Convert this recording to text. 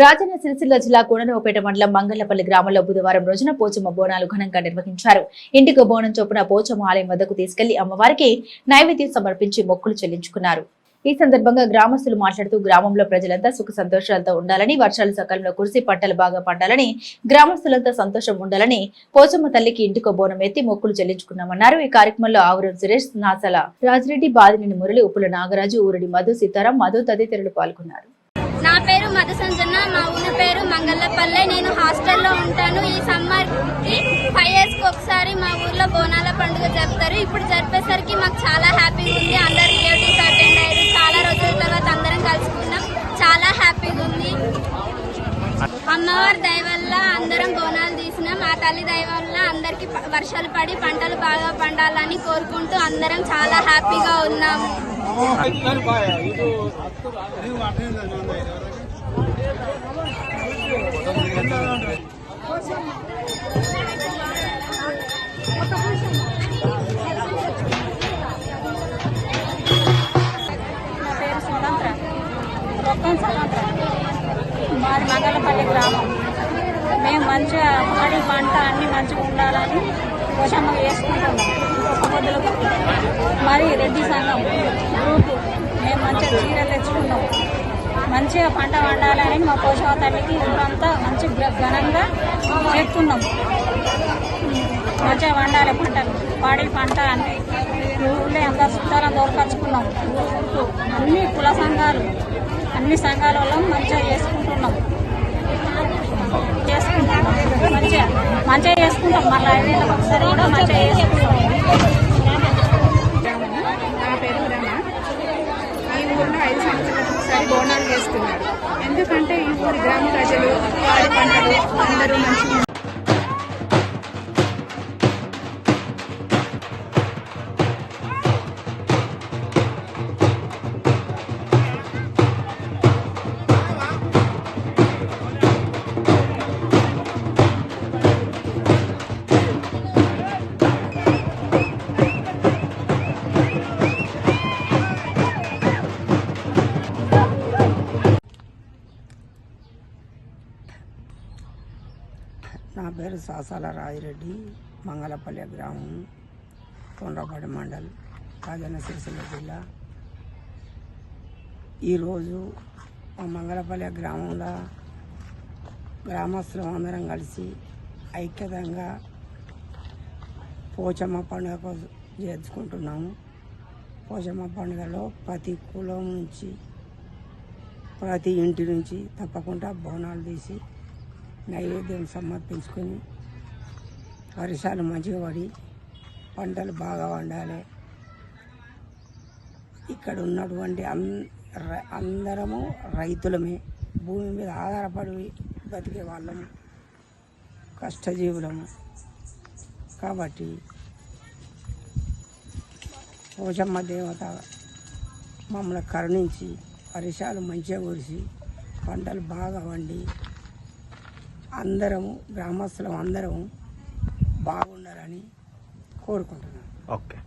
రాజన్న సిరిసిల్ల జిల్లా కోనరావుపేట మండలం మంగళపల్లి గ్రామంలో బుధవారం రోజున పోచమ్మ బోనాలు ఘనంగా నిర్వహించారు. ఇంటికి బోనం చొప్పున పోచమ్మ ఆలయం వద్దకు తీసుకెళ్ళి అమ్మవారికి నైవేద్యం సమర్పించి మొక్కులు చెల్లించుకున్నారు. ఈ సందర్భంగా గ్రామస్తులు మాట్లాడుతూ గ్రామంలో ప్రజలంతా సుఖ సంతోషాలతో ఉండాలని వర్షాలు సకాలంలో కురిసి పంటలు బాగా పండాలని గ్రామస్తులంతా సంతోషం ఉండాలని పోచమ్మ తల్లికి ఇంటికో బోనం ఎత్తి మొక్కులు చెల్లించుకున్నామన్నారు. ఈ కార్యక్రమంలో ఆవురం సురేష్ నాసల రాజిరెడ్డి బాదినేని మురళి ఉప్పుల నాగరాజు ఊరడి మధు సీతారాం మధు తదితరులు పాల్గొన్నారు. నా పేరు మధుసంజన మా ఊరి పేరు మంగళపల్లె నేను హాస్టల్లో ఉంటాను. ఈ సమ్మర్కి ఫైవ్ ఇయర్స్కి ఒకసారి మా ఊర్లో బోనాల పండుగ జరుపుతారు. ఇప్పుడు జరిపేసరికి మాకు చాలా హ్యాపీగా ఉంది. అందరు రిలేటివ్స్ అటెండ్ అయ్యారు. చాలా రోజుల తర్వాత అందరం కలుసుకున్నాం. చాలా హ్యాపీగా ఉంది. అమ్మవారి దయ వల్ల అందరం బోనాలు తీసినాం. ఆ తల్లి దయ వల్ల అందరికీ వర్షాలు పడి పంటలు బాగా పండాలని కోరుకుంటూ అందరం చాలా హ్యాపీగా ఉన్నాము. నా పేరు సుమంత్ర రొక్కం సుమంత్ర మాది మంగళపల్లి గ్రామం. మేము మంచిగా మాడి పంట అన్ని మంచిగా ఉండాలని పోషమ్మ వేసుకుంటున్నాం. మరి రెడ్డి సంఘం. చీరలు తెచ్చుకున్నాం. మంచిగా పంట వండాలని మా పోషక తల్లికి ఊరంతా మంచి ఘనంగా చెప్తున్నాం. మంచిగా వండాలి పంటలు పాడి పంట అన్ని ఊళ్ళో అంతా చుట్టాలను దొరకచ్చుకున్నాం అన్ని కుల సంఘాలు అన్ని సంఘాల వల్ల మంచిగా చేసుకుంటున్నాం. చేసుకుంటాం మంచిగా మంచిగా చేసుకుంటాం. మళ్ళీ ఐదేళ్ళకి ఒకసారి కూడా మంచిగా చేసుకుంటాం నా పేరు రమ ఈ ఊరిలో ఐదు సంవత్సరాలకు ఒకసారి బోనాలు చేస్తున్నారు ఎందుకంటే ఈ ఊరి గ్రామ ప్రజలు వారి పంటలు అందరూ మంచి నా పేరు సాసాల రాజిరెడ్డి మంగళపల్లి గ్రామం కొండపాడి మండల్ రాజన్న సిరిసిల్ల జిల్లా. ఈరోజు మా మంగళపల్లి గ్రామంలో గ్రామస్తులం అందరం కలిసి ఐక్యతంగా పోచమ్మ పండుగ చేసుకుంటున్నాము పోచమ్మ పండుగలో ప్రతి కులం నుంచి ప్రతి ఇంటి నుంచి తప్పకుండా బోనాలు తీసి నైవేద్యం సమర్పించుకొని వర్షాలు మంచిగా పడి పంటలు బాగా వండాలి. ఇక్కడ ఉన్నటువంటి అన్ ర- అందరము రైతులమే. భూమి మీద ఆధారపడి బతికే వాళ్ళము. కష్టజీవులము. కాబట్టి పోషమ్మ దేవత మమ్మల్ని కరుణించి వర్షాలు మంచిగా కురిసి పంటలు బాగా వండి అందరము గ్రామస్తులం అందరం బాగుండాలని కోరుకుంటున్నాను. ఓకే.